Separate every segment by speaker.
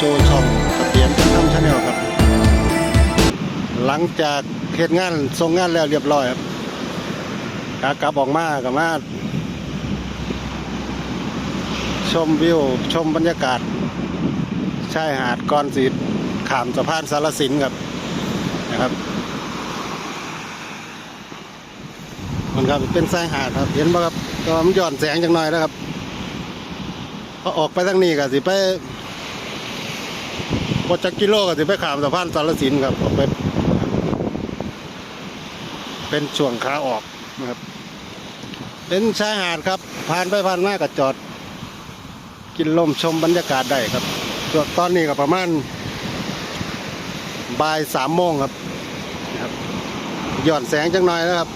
Speaker 1: สู่ช่องกระเตียนทำชาแนลครับ หลังจากเทศกงานทรงงานแล้วเรียบร้อยครับกลับออกมากับมาชมวิว ชมบรรยากาศชายหาดก้อนสีขามสะพานสารสินครับนะครับมันครับเป็นชายหาดครับเห็นไหมครับก็มันย่อนแสงจังหน่อยนะครับพอออกไปทางนี้กับสิไป พอจักกิโลก็สิไปขามสะพานสารสินครับออกไป เป็นช่วงขาออกนะครับ เป็นชายหาดครับ ผ่านไปผ่านมาก็จอด กินลมชมบรรยากาศได้ครับส่วตอนนี้ก็ประมาณบ่ายสามโมงครับนะครับหย่อนแสงจังหน่อยนะครับ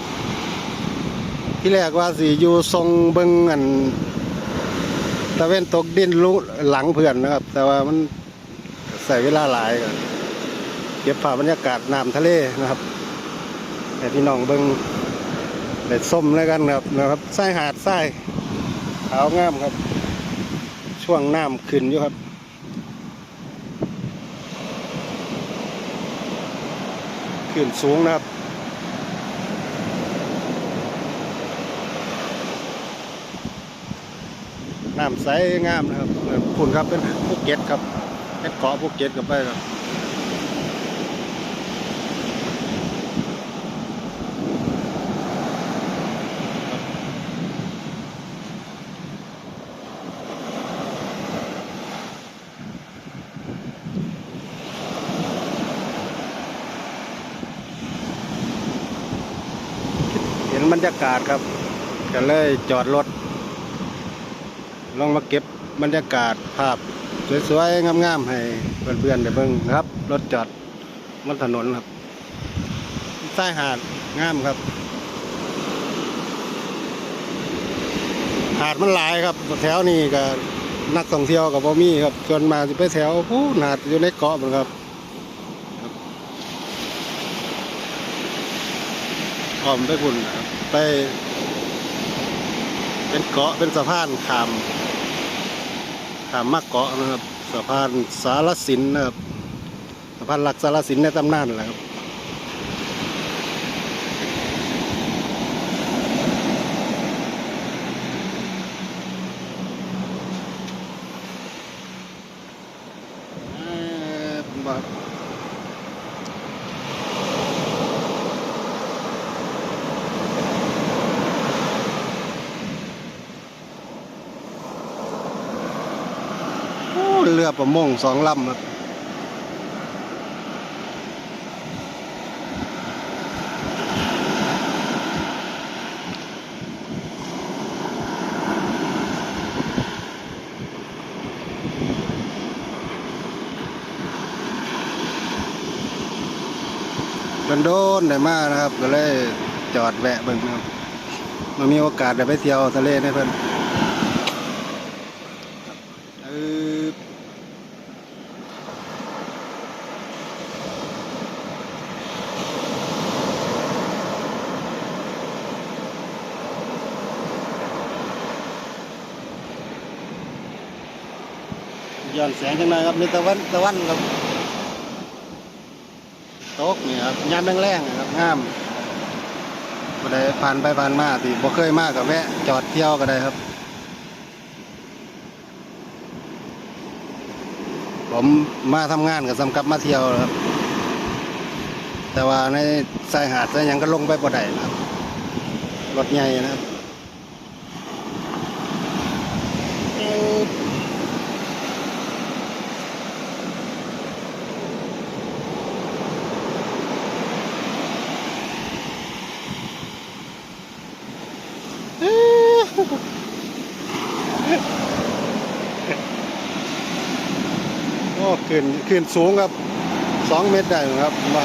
Speaker 1: ที่แรกว่าสีอยู่ทรงเบิงอันตะเวนตกดินลุหลังเพื่อนนะครับ แต่ว่ามัน ใส่เวลาหลายเก็บภาพบรรยากาศน้ำทะเลนะครับแต่พี่น้องเบิงได้ส้มแล้วกันครับนะครับทรายหาดทรายขาวงามครับ ช่วงน้ำขึ้นอยู่ครับขึ้นสูงนะครับน้ำใสงามนะครับคุณครับเป็นภูเก็ตครับ เป็นเกาะภูเก็ตกับไปครับเห็นบรรยากาศครับก็เลยจอดรถ ลองมาเก็บบรรยากาศภาพ สวยๆงามๆให้เพื่อนๆได้เบิ่งนะครับ รถจอดบนถนนครับใต้หาดงามครับ หาดมันหลายครับแถวนี้ก็นักท่องเที่ยวกับพ่มีครับส่วนมากจะไปแถวผู้หาดอยู่ในเกาะหมือนครับครับอ้อมไปคุณครับไป เป็นเกาะเป็นสะพานขาม ขามมากเกาะนะครับสะพานสารสินนะครับสะพานหลักสารสินในตำนานแหละครับเอ่อบอก โอ้ เรือประมงสองลำครับกันโดนได้มากนะครับ ก็เลยจอดแวะเบิ่งนะครับมามีโอกาสได้ไปเที่ยวทะเลในเพิ่อน ย้อนแสงจังหน่อยครับมีตะวันตะวันครับโต๊กนี่ครับยามแรงๆนะครับงามบ่ได้ผ่านไปผ่านมาที่บ่เคยมากกับแวะจอดเที่ยวก็ได้ครับ ผมมาทำงานกับสำกับมาเที่ยวครับ แต่ว่าในชายหาดชายยังก็ลงไปบ่ได้ครับรถใหญ่นะครับเอ่อเอ้อ โอ้ ขึ้นขึ้นสูงครับสองเมตรได้ครับมา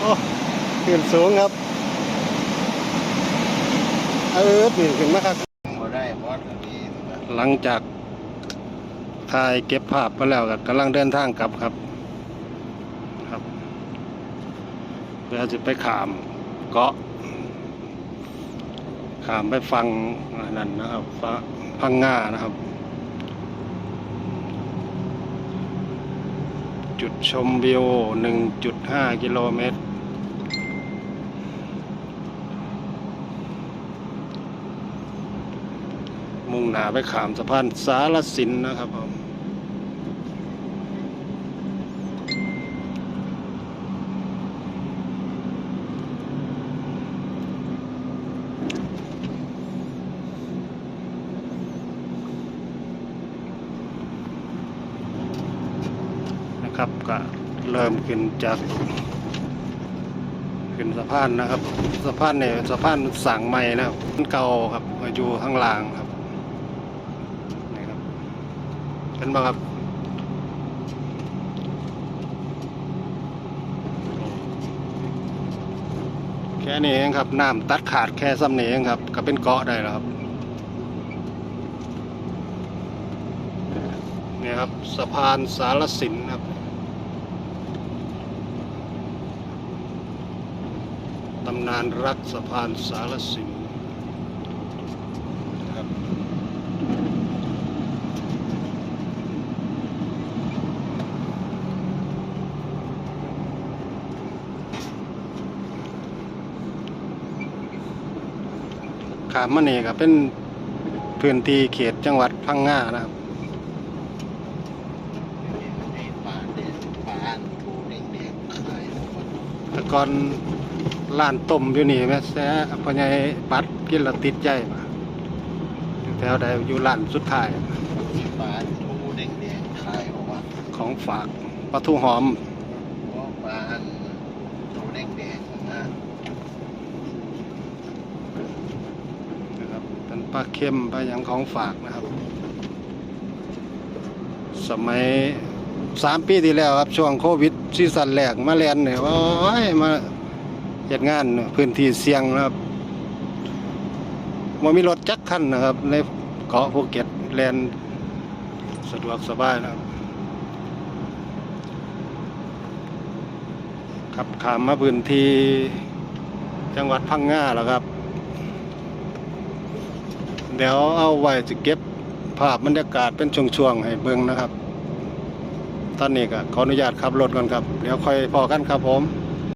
Speaker 1: โอ้ขึ้นสูงครับ เออปีนขึ้นมาครับหลังจากถ่ายเก็บภาพมาแล้วก็กำลังเดินทางกลับครับ ครับเพื่อจะไปขามเกาะ ขามไปฟังนั่นนะครับพังง่านะครับ จุดชมวิว1.5 กิโลเมตร มุ่งหน้าไปขามสะพานสารสินนะครับผม ครับก็เริ่มขึ้นจากขึ้นสะพานนะครับสะพานเนี่ยสะพานสั่งใหม่นะครับมันเก่าครับมาอยู่ข้างล่างครับนี่ครับเห็นไหมครับแค่นี้เองครับน้ำตัดขาดแค่ซ้ำนี้เองครับ ก็เป็นเกาะได้แล้วครับนี่ครับสะพานสารสินครับำนานรักสะพานสารสินครับขามมานี่ก็เป็นพื้นที่เขตจังหวัดพังงานะครับ
Speaker 2: ไอ้ปลาเด็ดปลาทูเด็กๆขายทุกคน
Speaker 1: แต่ก่อน ร้านต้มอยู่นี่แม่แซ่พ่อใหญ่ปัดกินล้วติดใจมาแถวใดอยู่ร้านสุดท้าย
Speaker 2: ปลาทูเด็กๆขายออกมา
Speaker 1: ของฝากปลาทูหอม
Speaker 2: เพราะปลาทูเด็กๆนะ
Speaker 1: นะครับเป็นปลาเค็มปลายังของฝากนะครับ สมัยสามปีที่แล้วครับ ช่วงโควิดซีซั่นแรกมาเรียนเนี่ยโอ้ยมา จัดงานพื้นที่เสี่ยงนะครับมันมีรถจักรคันนะครับ ในเกาะภูเก็ตแลนสะดวกสบายนะครับครับขามมาพื้นที่จังหวัดพังงาแล้วครับ เดี๋ยวเอาไว้จะเก็บภาพบรรยากาศเป็นช่วงๆให้เบิ่งนะครับ ตอนนี้ก็ขออนุญาตขับรถก่อนครับ เดี๋ยวค่อยพอกันครับผม